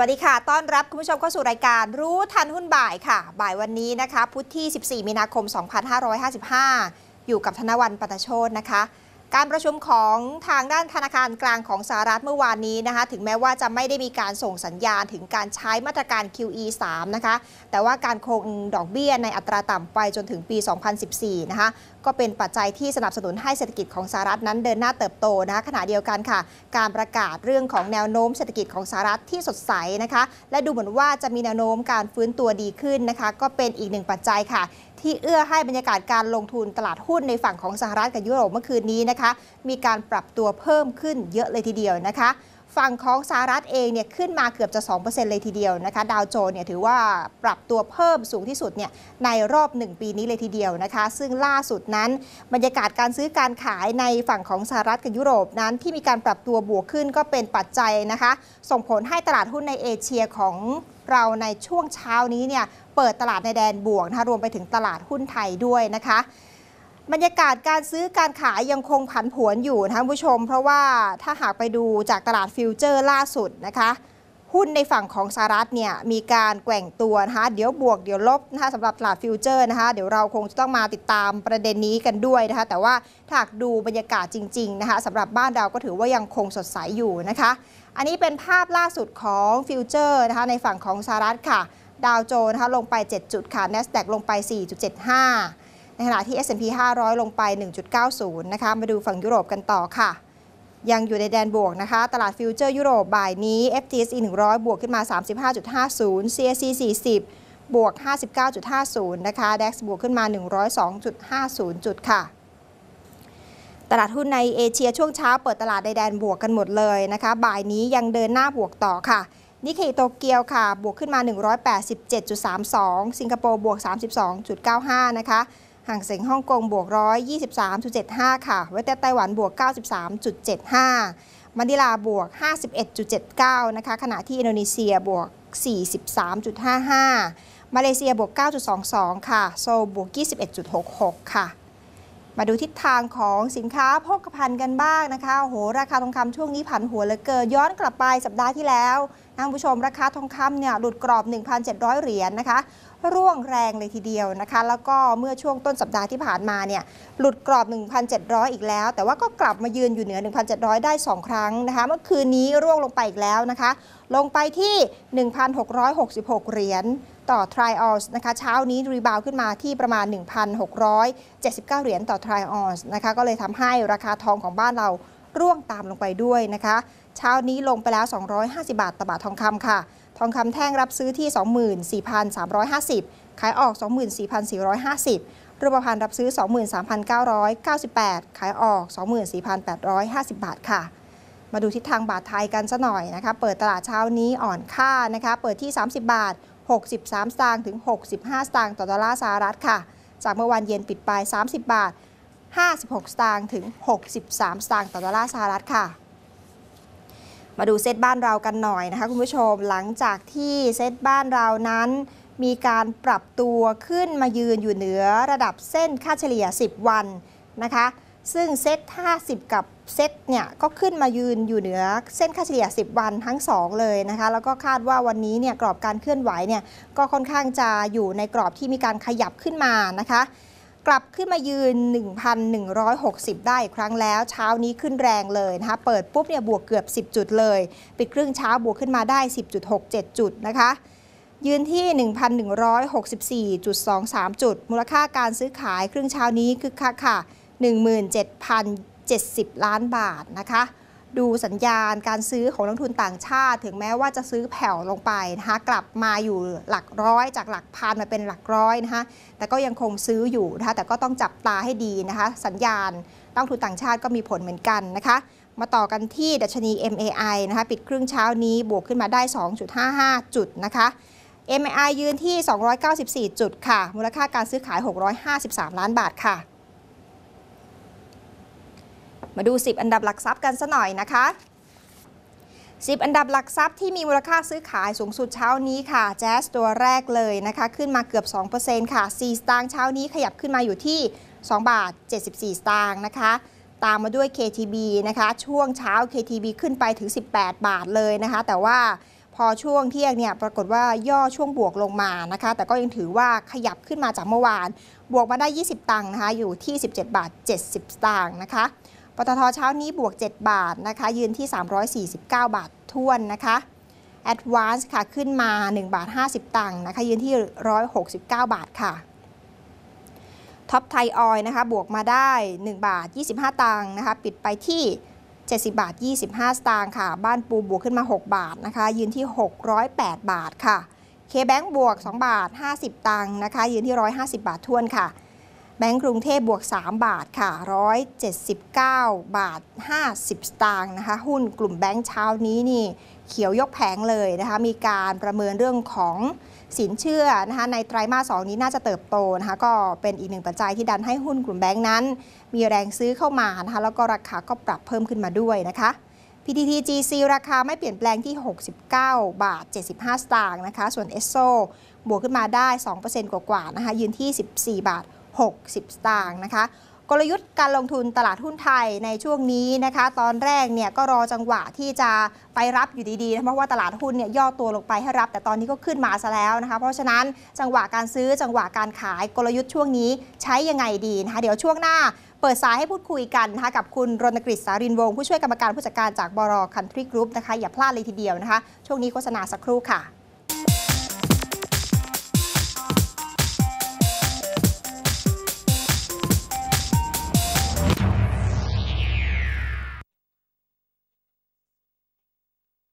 วัสดีค่ะ ต้อนรับคุณผู้ชมเข้าสู่รายการรู้ทันหุ้นบ่ายค่ะ บ่ายวันนี้นะคะ พุธที่ 14 มีนาคม 2555 อยู่กับธนวันปัตโชตนะคะ การประชุมของทางด้านธนาคารกลางของสหรัฐเมื่อวานนี้นะคะ ถึงแม้ว่าจะไม่ได้มีการส่งสัญญาณถึงการใช้มาตรการ QE 3นะคะ แต่ว่าการคงดอกเบี้ยในอัตราต่ำไปจนถึงปี 2014 นะคะ ก็เป็นปัจจัยที่สนับสนุนให้เศรษฐกิจของสหรัฐนั้นเดินหน้าเติบโตนะคะขณะเดียวกันค่ะ การประกาศเรื่องของแนวโน้มเศรษฐกิจของสหรัฐที่สดใสนะคะ และดูเหมือนว่าจะมีแนวโน้มการฟื้นตัวดีขึ้นนะคะ ก็เป็นอีกหนึ่งปัจจัยค่ะ ที่เอื้อให้บรรยากาศการลงทุนตลาดหุ้นในฝั่งของสหรัฐกับยุโรปเมื่อคืนนี้นะคะ มีการปรับตัวเพิ่มขึ้นเยอะเลยทีเดียวนะคะ ฝั่งของสหรัฐเองเนี่ยขึ้นมาเกือบจะ 2%เลยทีเดียวนะคะ ดาวโจนส์เนี่ยถือว่าปรับตัวเพิ่มสูงที่สุดเนี่ยในรอบ 1 ปีนี้เลยทีเดียวนะคะ ซึ่งล่าสุดนั้นบรรยากาศการซื้อการขายในฝั่งของสหรัฐกับยุโรปนั้นที่มีการปรับตัวบวกขึ้นก็เป็นปัจจัยนะคะ ส่งผลให้ตลาดหุ้นในเอเชียของเราในช่วงเช้านี้เนี่ยเปิดตลาดในแดนบวกนะคะรวมไปถึงตลาดหุ้นไทยด้วยนะคะ บรรยากาศการซื้อการขายยังคงผันผวนอยู่นะคะผู้ชม เพราะว่าถ้าหากไปดูจากตลาดฟิวเจอร์ล่าสุดนะคะหุ้นในฝั่งของสหรัฐเนี่ยมีการแกว่งตัวนะคะเดี๋ยวบวกเดี๋ยวลบนะคะสำหรับตลาดฟิวเจอร์นะคะเดี๋ยวเราคงจะต้องมาติดตามประเด็นนี้กันด้วยนะคะแต่ว่าถ้าหากดูบรรยากาศจริงๆนะคะสำหรับบ้านเราก็ถือว่ายังคงสดใสอยู่นะคะ อันนี้เป็นภาพล่าสุดของฟิวเจอร์นะคะในฝั่งของสหรัฐค่ะ ดาวโจนส์นะคะลงไป 7 จุดค่ะ NASDAQ ลงไป 4.75 ในขณะที่ S&P 500 ลงไป 1.90 นะคะ มาดูฝั่งยุโรปกันต่อค่ะ ยังอยู่ในแดนบวกนะคะ ตลาดฟิวเจอร์ยุโรปบ่ายนี้ FTSE 100 บวกขึ้นมา 35.50 CAC 40 บวก 59.50 นะคะ DAX บวกขึ้นมา 102.50 จุดค่ะตลาดหุ้นในเอเชียช่วงเช้าเปิดตลาดในแดนบวกกันหมดเลยนะคะ บ่ายนี้ยังเดินหน้าบวกต่อค่ะ นิเคอิโตเกียวค่ะ บวกขึ้นมา 187.32 สิงคโปร์บวก 32.95 นะคะ ห่างเสียงฮ่องกงบวก123.75ค่ะเวสเทิร์ไต้หวันบวก93.75มะนิลาบวก 51.79 นะคะ ขณะที่อินโดนีเซียบวก 43.55 มาเลเซียบวก 9.22 ค่ะ โซลบวก 21.66 ค่ะ มาดูทิศทางของสินค้าโภคภัณฑ์กันบ้างนะคะโอ้โหราคาทองคำช่วงนี้ผันหัวเหลือเกิน ย้อนกลับไปสัปดาห์ที่แล้วนะคุณผู้ชมราคาทองคำเนี่ยหลุดกรอบ 1,700 เหรียญนะคะ ร่วงแรงเลยทีเดียวนะคะ แล้วก็เมื่อช่วงต้นสัปดาห์ที่ผ่านมาเนี่ยหลุดกรอบ 1,700 อีกแล้ว แต่ว่าก็กลับมายืนอยู่เหนือ 1,700 ได้ 2 ครั้งนะคะ เมื่อคืนนี้ร่วงลงไปอีกแล้วนะคะ ลงไปที่ 1,666 เหรียญต่อ Tri o n c e นะคะเช้านี้รีบาวขึ้นมาที่ประมาณ 1,679 เหรียญต่อ Tri o n c e นะคะก็เลยทำให้ราคาทองของบ้านเราร่วงตามลงไปด้วยนะคะ เช้านี้ลงไปแล้ว 250 บาทต่อบาททองคำค่ะ ทองคำแท่งรับซื้อที่ 24,350 ขายออก 24,450 รูปพรรณรับซื้อ 23,998 ขายออก 24,850 บาทค่ะ มาดูทิศทางบาทไทยกันซะหน่อยนะคะ เปิดตลาดเช้านี้อ่อนค่านะคะ เปิดที่ 30 บาท 63 สตางค์ถึง 65 สตางค์ต่อดอลลาร์สหรัฐค่ะ จากเมื่อวานเย็นปิดไป 30 บาท 56 สตางค์ถึง 63 สตางค์ต่อดอลลาร์สหรัฐค่ะ มาดูเซตบ้านเรากันหน่อยนะคะคุณผู้ชมหลังจากที่เซตบ้านเรานั้น มีการปรับตัวขึ้นมายืนอยู่เหนือระดับเส้นค่าเฉลี่ย 10 วันนะคะซึ่งเซต50 กับเซตเนี่ยก็ขึ้นมายืนอยู่เหนือเส้นค่าเฉลี่ย 10 วันทั้ง 2 เลยนะคะ แล้วก็คาดว่าวันนี้เนี่ยกรอบการเคลื่อนไหวเนี่ยก็ค่อนข้างจะอยู่ในกรอบที่มีการขยับขึ้นมานะคะ กลับขึ้นมายืน 1,160 ได้อีกครั้งแล้ว เช้านี้ขึ้นแรงเลยนะคะ เปิดปุ๊บเนี่ยบวกเกือบ 10 จุดเลย ปิดครึ่งเช้าบวกขึ้นมาได้ 10.67 จุดนะคะ ยืนที่ 1,164.23 จุด มูลค่าการซื้อขายครึ่งเช้านี้คือค่ะค่ะ17,070 ล้านบาทนะคะ ดูสัญญาณการซื้อของนักทุนต่างชาติ ถึงแม้ว่าจะซื้อแผ่วลงไปนะคะกลับมาอยู่หลักร้อย จากหลักพันมาเป็นหลักร้อยนะคะแต่ก็ยังคงซื้ออยู่นะคะแต่ก็ต้องจับตาให้ดีนะคะ สัญญาณนักทุนต่างชาติก็มีผลเหมือนกันนะคะมาต่อกันที่ดัชนี MAI นะคะปิดครึ่งเช้านี้บวกขึ้นมาได้ 2.55 จุดนะคะ MAI ยืนที่ 294 จุดค่ะ มูลค่าการซื้อขาย 653 ล้านบาทค่ะ มาดู 10 อันดับหลักทรัพย์กันซะหน่อยนะคะ 10 อันดับหลักทรัพย์ที่มีมูลค่าซื้อขายสูงสุดเช้านี้ค่ะแจ๊สตัวแรกเลยนะคะ ขึ้นมาเกือบ 2%ค่ะ 4 สตางค์เช้านี้ขยับขึ้นมาอยู่ที่ 2 บาท 74 สตางค์นะคะตามมาด้วย KTB นะคะ ช่วงเช้า KTB ขึ้นไปถึง 18 บาทเลยนะคะ แต่ว่าพพอช่วงเที่ยงเนี่ยปรากฏว่าย่อช่วงบวกลงมานะคะ แต่ก็ยังถือว่าขยับขึ้นมาจากเมื่อวาน บวกมาได้ 20 ตังค์นะคะ อยู่ที่ 17 บาท 70 สตางค์นะคะ ปตทเช้านี้บวก 7 บาทนะคะ ยืนที่ 349 บาทท้วนนะคะ Advance ค่ะ ขึ้นมา 1 บาท 50 ตังค์นะคะ ยืนที่ 169 บาทค่ะท็อปไทยออยนะคะ บวกมาได้ 1 บาท 25 ตังค์นะคะ ปิดไปที่ 70 บาท 25 สตางค์ค่ะ บ้านปูบวกขึ้นมา 6 บาทนะคะ ยืนที่ 608 บาทค่ะเคแบงบวก 2 บาท 50 ตังค์นะคะ ยืนที่ 150 บาททวนค่ะ แบงก์กรุงเทพบวก 3 บาทค่ะ 179 บาท 50 สตางค์นะคะ หุ้นกลุ่มแบงก์เช้านี้นี่เขียวยกแผงเลยนะคะ มีการประเมินเรื่องของสินเชื่อนะคะในไตรมาส2นี้น่าจะเติบโตนะคะก็เป็นอีกหนึ่งปัจจัยที่ดันให้หุ้นกลุ่มแบงก์นั้น มีแรงซื้อเข้ามานะคะแล้วก็ราคาก็ปรับเพิ่มขึ้นมาด้วยนะคะ PTT GC ราคาไม่เปลี่ยนแปลงที่ 69 บาท 75 สตางค์นะคะ ส่วน e s s o บวกขึ้นมาได้ 2%กว่าๆนะคะยืนที่ 14 บาท 60 สตางค์นะคะกลยุทธ์การลงทุนตลาดหุ้นไทยในช่วงนี้นะคะ ตอนแรกเนี่ยก็รอจังหวะที่จะไปรับอยู่ดีๆ เพราะว่าตลาดหุ้นเนี่ยย่อตัวลงไปให้รับ แต่ตอนนี้ก็ขึ้นมาซะแล้วนะคะ เพราะฉะนั้นจังหวะการซื้อจังหวะการขายกลยุทธ์ช่วงนี้ใช้ยังไงดีนะคะเดี๋ยวช่วงหน้าเปิดสายให้พูดคุยกันนะคะกับคุณรณกฤษสารินวงศ์ผู้ช่วยกรรมการผู้จัดการจากบรคันทรีกรุ๊ปนะคะอย่าพลาดเลยทีเดียวนะคะ ช่วงนี้โฆษณาสักครู่ค่ะ